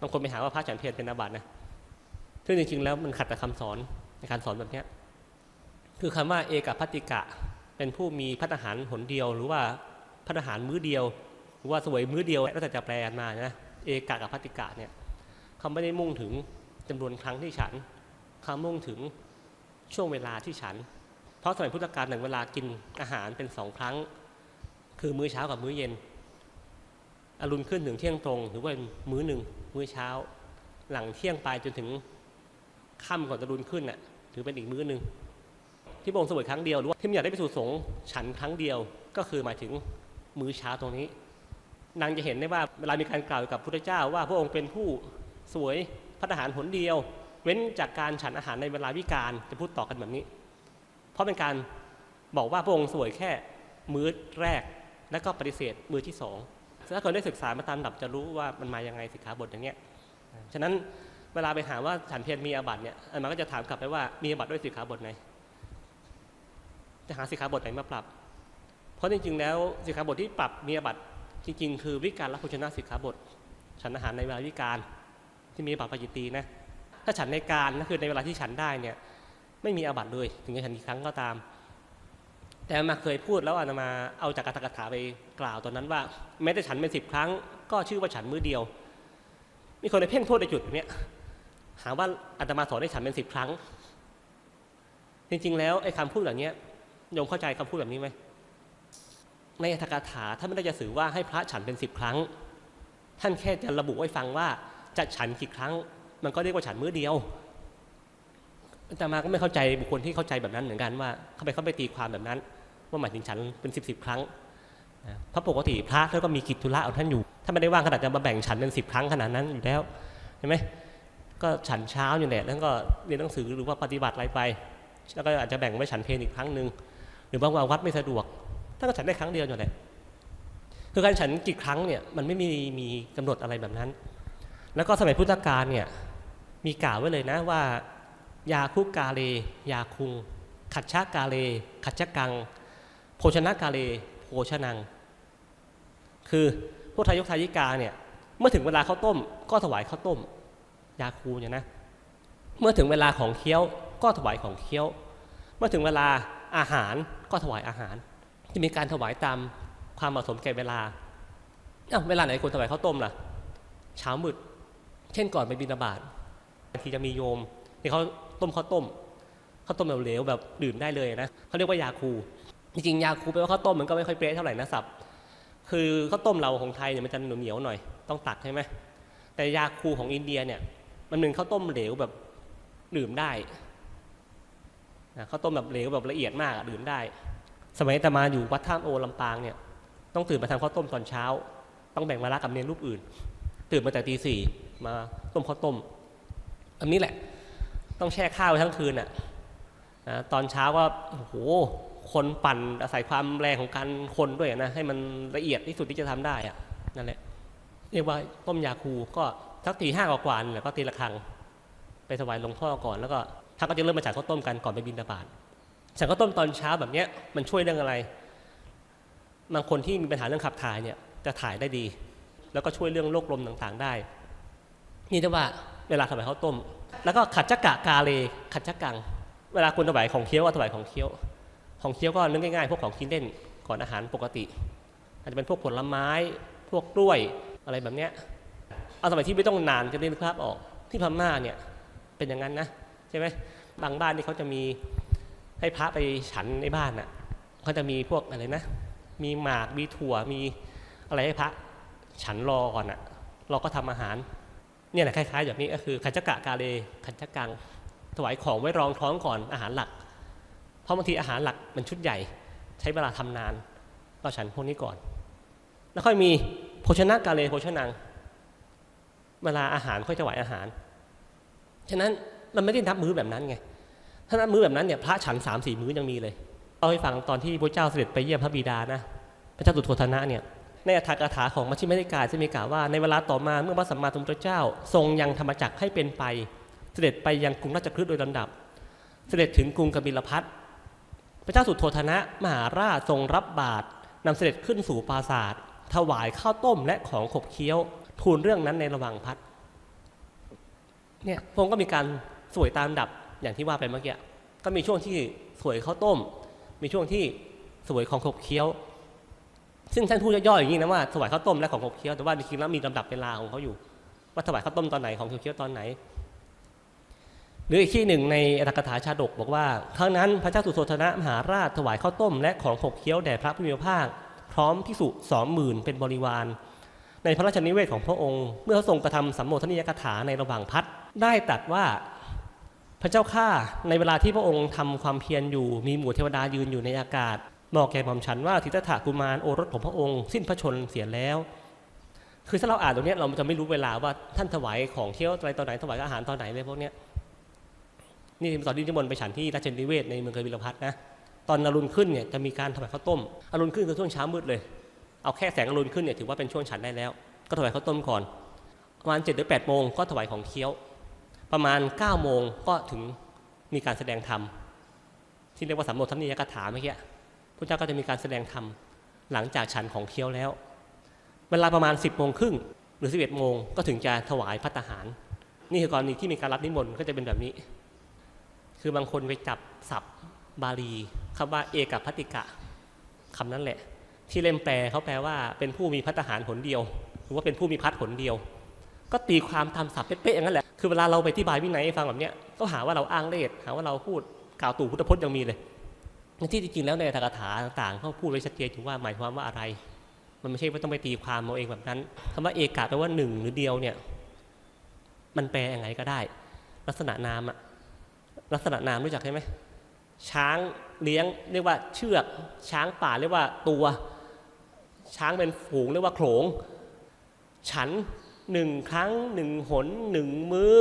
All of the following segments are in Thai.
บางคนไปหาว่าพระฉันเพลเป็นอาบัตินะซึ่งจริงๆแล้วมันขัดกับคำสอนในการสอนแบบนี้คือคำว่าเอกพัตติกะ เป็นผู้มีพัฒหารหนเดียว หรือว่าพัฒหารมื้อเดียว หรือว่าสวยมื้อเดียวแล้วแต่จะแปลมานะเอกะกับพัตติกะเนี่ยเขาไม่ได้มุ่งถึงจำนวนครั้งที่ฉันเขามุ่งถึงช่วงเวลาที่ฉัน เพราะสมัยพุทธกาลหนึ่งเวลากินอาหารเป็นสองครั้ง คือมื้อเช้ากับมื้อเย็นอรุณขึ้นถึงเที่ยงตรง หรือว่ามื้อหนึ่ง มื้อเช้า หลังเที่ยงไปจนถึงค่ำก่อนอรุณขึ้นน่ะถือเป็นอีกมื้อหนึ่งที่พระองค์เสวยครั้งเดียวหรือว่าที่มอยากได้ไปสู่สงฆ์ฉันครั้งเดียวก็คือหมายถึงมื้อเช้าตรงนี้ นางจะเห็นได้ว่าเวลามีการกล่าวกับพระพุทธเจ้าว่าพระองค์เป็นผู้สวยพัฒหารหนเดียว เว้นจากการฉันอาหารในเวลาวิกาลจะพูดต่อกันแบบนี้ เพราะเป็นการบอกว่าพระองค์สวยแค่มื้อแรก แล้วก็ปฏิเสธมื้อที่สอง ถ้าคนได้ศึกษามาตามดับจะรู้ว่ามันมายังไงสิกขาบทอย่างเนี้ยฉะนั้นเวลาไปถามว่าฉันเพียรมีอาบัติเนี่ยอามาก็จะถามกลับไปว่ามีอาบัติด้วยสิกขาบทไหนจะหาสิกขาบทไหนมาปรับ เพราะจริงๆแล้วสิกขาบทที่ปรับมีอาบัติจริง ๆ คือวิการละโภชนะสิกขาบท ฉันอาหารในเวลาวิการที่มีอาบัติปาจิตตีนะถ้าฉันในการก็คือในเวลาที่ฉันได้เนี่ยไม่มีอาบัติเลย ถึงจะฉันกี่ครั้งก็ตาม แต่อามาเคยพูดแล้วอาตมาเอาจากกัตถกถาไปกล่าวตอนนั้นว่าแม้แต่ฉันเป็นสิบครั้ง ก็ชื่อว่าฉันมือเดียว มีคนไปเพ่งโทษในจุดเนี้ยหาว่าอาตมาสอนให้ฉันเป็นสิบครั้ง จริงๆ แล้วไอ้คำพูดแบบเนี้ยโยมเข้าใจคำพูดแบบนี้ไหมในอัตถกถาท่านไม่ได้จะสื่อว่าให้พระฉันเป็นสิบครั้ง ท่านแค่จะระบุไว้ฟังว่าจะฉันกี่ครั้ง มันก็เรียกว่าฉันมื้อเดียวแต่มาก็ไม่เข้าใจบุคคลที่เข้าใจแบบนั้นเหมือนกันว่าเขาไปเข้าไปตีความแบบนั้น ว่าหมายถึงฉันเป็นสิบสิบครั้งเพราะปกติพระท่านก็มีกิจธุระของท่านอยู่ ถ้าไม่ได้ว่างขนาดจะมาแบ่งฉันเป็นสิบครั้งขนาดนั้นอยู่แล้วเห็นไหมก็ฉันเช้าอยู่แหละแล้วก็เรียนหนังสือหรือว่าปฏิบัติอะไรไป แล้วก็อาจจะแบ่งไว้ฉันเพลอีกครั้งหนึ่งหรือบางวันวัดไม่สะดวกท่านก็ฉันได้ครั้งเดียวอยู่แหละคือการฉันกี่ครั้งเนี่ยมันไม่มีมีกำหนดอะไรแบบนั้น แล้วก็สมัยพุทธกาลเนี่ยมีกล่าวไว้เลยนะว่า ยาคุกาเลยาคุง ขัดชากาเล ขัดชกัง โภชนากาเลโภชนัง คือพวกทายกทายิกาเนี่ยเมื่อถึงเวลาข้าวต้ม ก็ถวายข้าวต้ม ยาคูเนี่ยนะ เมื่อถึงเวลาของเคี้ยวก็ถวายของเคี้ยว เมื่อถึงเวลาอาหารก็ถวายอาหาร จะมีการถวายตามความเหมาะสมแก่เวลาอ้าเวลาไหนควรถวายข้าวต้มล่ะเช้ามืด เช่นก่อนไปบิณฑบาตบางทีจะมีโยมที่เขาต้มข้าวต้มข้าวต้มแบบเหลวแบบดื่มได้เลยนะเขาเรียกว่ายาคู จริงยาคูแปลว่าข้าวต้มมันก็ไม่ค่อยเป๊ะเท่าไหร่นะสับคือข้าวต้มเราของไทยเนี่ยมันจะเหนียวหน่อยต้องตักใช่ไหมแต่ยาคูของอินเดียเนี่ยมันเป็นข้าวต้มเหลวแบบดื่มได้นะข้าวต้มแบบเหลวแบบละเอียดมากดื่มได้ สมัยตมาอยู่วัดท่ามโอลำปางเนี่ยต้องตื่นมาทำข้าวต้มตอนเช้า ต้องแบ่งมาละกับเนรรูปอื่น ตื่นมาแต่ตีสี่มาต้มข้าวต้ม อันนี้แหละ ต้องแช่ข้าวไว้ทั้งคืนอะนะตอนเช้าก็โอ้โห คนปั่นอาศัยความแรงของการคนด้วยนะ ให้มันละเอียดที่สุดที่จะทำได้อะนั่นแหละเรียกว่าต้มยาคูก็ทักตีห้ากว่านแหละก็ตีละครังไปถวายหลวงพ่อก่อนแล้วก็ท่านก็จะเริ่มมาจากข้าวต้มกันก่อนไปบิณฑบาตฉันข้าวต้มตอนเช้าแบบเนี้ยมันช่วยเรื่องอะไร บางคนที่มีปัญหาเรื่องขับถ่ายเนี่ยจะถ่ายได้ดี แล้วก็ช่วยเรื่องโรคลมต่างๆได้ นี่แต่ว่าเวลาถวายข้าวต้ม แล้วก็ขัดจักกะกาเลขัดจักกัง เวลาคุณถวายของเคี้ยวก็ถวายของเคี้ยว ของเคี้ยวก็นึกง่ายๆ พวกของกินเล่นก่อนอาหารปกติ อาจจะเป็นพวกผลไม้ พวกกล้วยอะไรแบบเนี้ยเอาสมัยที่ไม่ต้องนานจะได้นึกภาพออก ที่พม่าเนี่ยเป็นอย่างนั้นนะใช่ไหมบางบ้านนี่เขาจะมีให้พระไปฉันในบ้านน่ะเขาจะมีพวกอะไรนะ มีหมากมีถั่วมีอะไรให้พระฉันรอก่อนอะเราก็ทำอาหารเนี่ยแหละคล้ายๆแบบนี้ก็คือขันจกะกาเลขันจกังถวายของไว้รองท้องก่อนอาหารหลัก เพราะบางทีอาหารหลักมันชุดใหญ่ ใช้เวลาทำนานก็ฉันพวกนี้ก่อน แล้วค่อยมีโภชนะกาเลโภชนัง เวลาอาหารค่อยถวายอาหาร ฉะนั้นมันไม่ได้นับมื้อแบบนั้นไง ถ้านับมื้อแบบนั้นเนี่ยพระฉันสามสี่มื้อยังมีเลยเอาให้ฟังตอนที่พระเจ้าเสด็จไปเยี่ยมพระบิดานะพระเจ้าสุโธทนะเนี่ยในอัฏฐกถาของมัชฌิมนิกายจะมีกล่าวว่าในเวลาต่อมาเมื่อพระสัมมาสัมพุทธเจ้า ทรงยังธรรมจักรให้เป็นไป เสด็จไปยังกรุงราชคฤห์โดยลำดับ เสด็จถึงกรุงกบิลพัท ระเจ้าสุโธทนะ มหาราชทรงรับบาตรนำเสด็จขึ้นสู่ปราสาทถวายข้าวต้มและของขบเคี้ยว ทูลเรื่องนั้นในระหว่างพัดเนี่ยพระองค์ก็มีการสวยตามดับอย่างที่ว่าไปเมื่อกี้ก็มีช่วงที่สวยข้าวต้ม มีช่วงที่สวยของขบเคี้ยว ซึ่งท่านพูดย่อๆอย่างนี้นะว่าถวายข้าวต้มและของขบเคี้ยวแต่ว่าจริงๆแล้วมีลำดับเวลาของเขาอยู่ ว่าถวายข้าวต้มตอนไหนของขบเคี้ยวตอนไหน หรืออีกที่หนึ่งในอัตถกถาชาดกบอกว่าครั้งนั้นพระเจ้าสุโธทนะมหาราชถวายข้าวต้มและของขบเคี้ยวแด่พระผู้มีพระภาค พร้อมพิสุสองหมื่นเป็นบริวาร ในพระราชนิเวศของพระองค์ เมื่อเขาทรงกระทำสัมโมทนียกถาในระหว่างพัดได้ตัดว่าพระเจ้าข้าในเวลาที่พระองค์ทำความเพียรอยู่มีหมู่เทวดายืนอยู่ในอากาศบอกแก่หม่อมฉันว่าทิฏฐะกุมารโอรสของพระองค์ สิ้นพระชนเสียแล้ว คือถ้าเราอ่านตรงนี้เราจะไม่รู้เวลาว่าท่านถวายของเที่ยวอะไรตอนไหนถวายอาหารตอนไหนเลยพวกเนี้ย นี่ตอนที่นิมนต์ไปฉันที่ราชนิเวศในเมืองกบิลพัทนะตอนอรุณขึ้นเนี่ยจะมีการถวายข้าวต้มอรุณขึ้นคือช่วงเช้ามืดเลย เอาแค่แสงอรุณขึ้นเนี่ยถือว่าเป็นช่วงฉันได้แล้ว ก็ถวายข้าวต้มก่อนประมาณ7จ็ดหรือแปดโมงก็ถวายของเคี้ยว ประมาณ9ก้าโมงก็ถึงมีการแสดงธรรมที่เรียกว่าสัมโมทนียกถาเมื่อกี้พระเจ้าก็จะมีการแสดงธรรมหลังจากฉันของเคี้ยวแล้ว เวลาประมาณ 10บโมงครึ่งหรือ 11โมงก็ถึงจะถวายพัตตาหาร นี่คือกรณีที่มีการรับนิมนต์ก็จะเป็นแบบนี้ คือบางคนไปจับศัพท์บาลีคำว่าเอกพัติกะคำนั้นแหละ ที่เล่มแปลเขาแปลว่าเป็นผู้มีพัตตาหารหนเดียว หรือว่าเป็นผู้มีพัดหนเดียว ก็ตีความตามศัพท์เป๊ะๆอย่างนั้นแหละคือเวลาเราไปที่บายวินัยฟังแบบเนี้ยก็หาว่าเราอ้างเลสหาว่าเราพูดกล่าวตู่พุทธพจน์ยังมีเลยที่จริงๆแล้วในอัตถกถาต่างๆเขาพูดไว้ชัดเจนถึงว่าหมายความว่าอะไร มันไม่ใช่ว่าต้องไปตีความเอาเองแบบนั้นคำว่าเอกะแปลว่าหนึ่งหรือเดียวเนี่ย มันแปลยังไงก็ได้ ลักษณะนามอะ ลักษณะนามรู้จักใช่ไหมช้างเลี้ยงเรียกว่าเชือก ช้างป่าเรียกว่าตัว ช้างเป็นฝูงเรียกว่าโขลง ฉันหนึ่งครั้งหนึ่งหนหนึ่งมื้อ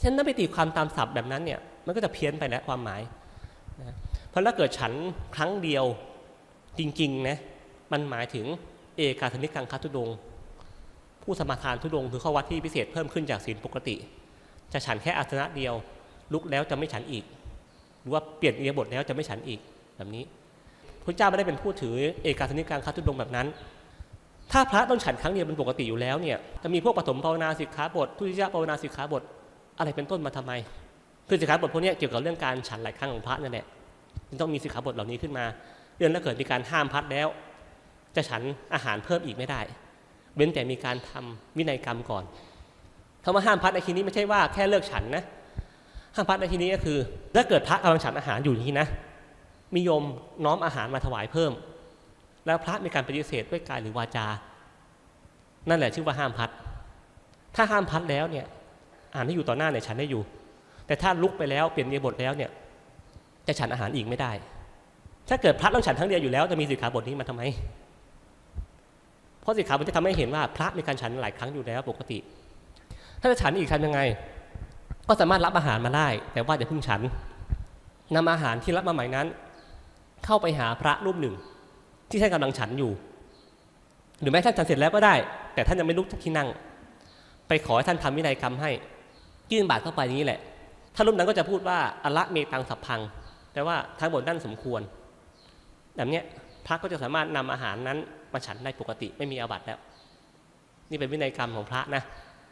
ฉะนั้นถ้าไปตีความตามศัพท์แบบนั้นเนี่ยมันก็จะเพี้ยนไปแล้วความหมายนะเพราะถ้าเกิดฉันครั้งเดียวจริงๆนะมันหมายถึงเอกาธนิกังคัตุดง ผู้สมาทานทุดงค์คือข้อวัดที่พิเศษเพิ่มขึ้นจากศีลปกติ จะฉันแค่อาสนะเดียว ลุกแล้วจะไม่ฉันอีก หรือว่าเปลี่ยนเอียบทแล้วจะไม่ฉันอีกแบบนี้พระเจ้าไม่ได้เป็นผู้ถือเอกาธนิกังคัตุดงแบบนั้น ถ้าพระต้องฉันครั้งเดียวเป็นปกติอยู่แล้วเนี่ยจะมีพวกปฐมภาวนาสิกขาบททุติยภาวนาสิกขาบทอะไรเป็นต้นมาทำไมคือสิกขาบทพวกนี้เกี่ยวกับเรื่องการฉันหลายครั้งของพระนั่นแหละมันต้องมีสิกขาบทเหล่านี้ขึ้นมา เรื่องถ้าเกิดมีการห้ามพัดแล้ว จะฉันอาหารเพิ่มอีกไม่ได้ เว้นแต่มีการทำวินัยกรรมก่อนคำว่าห้ามพัดในที่นี้ไม่ใช่ว่าแค่เลิกฉันนะ ห้ามพัดในที่นี้ก็คือถ้าเกิดพระกำลังฉันอาหารอยู่อย่างนี้นะมีโยมน้อมอาหารมาถวายเพิ่ม แล้วพระมีการปฏิเสธด้วยกายหรือวาจา นั่นแหละชื่อว่าห้ามพัด ถ้าห้ามพัดแล้วเนี่ยอาหารที่อยู่ต่อหน้าเนี่ยฉันได้อยู่ แต่ถ้าลุกไปแล้วเปลี่ยนเยบทแล้วเนี่ย จะฉันอาหารอีกไม่ได้ ถ้าเกิดพระต้องฉันทั้งเดียวอยู่แล้วจะมีสิกขาบทนี้มาทำไม เพราะสิกขาบทจะทำให้เห็นว่าพระมีการฉันหลายครั้งอยู่แล้วปกติ ถ้าจะฉันอีกทำยังไง ก็สามารถรับอาหารมาได้ แต่ว่าอย่าเพิ่งฉันนำอาหารที่รับมาใหม่นั้น เข้าไปหาพระรูปหนึ่ง ที่ท่านกำลังฉันอยู่ หรือแม้ท่านฉันเสร็จแล้วก็ได้ แต่ท่านยังไม่ลุกจากที่นั่ง ไปขอให้ท่านทำวินัยกรรมให้ ยื่นบาตรเข้าไปนี้แหละถ้านรูปนั้นก็จะพูดว่าอละเมตังสัพพังแปลว่าทั้งหมดนั่นสมควรแบบนี้พระก็จะสามารถนำอาหารนั้นมาฉันได้ปกติไม่มีอาบัติแล้ว นี่เป็นวินัยกรรมของพระนะ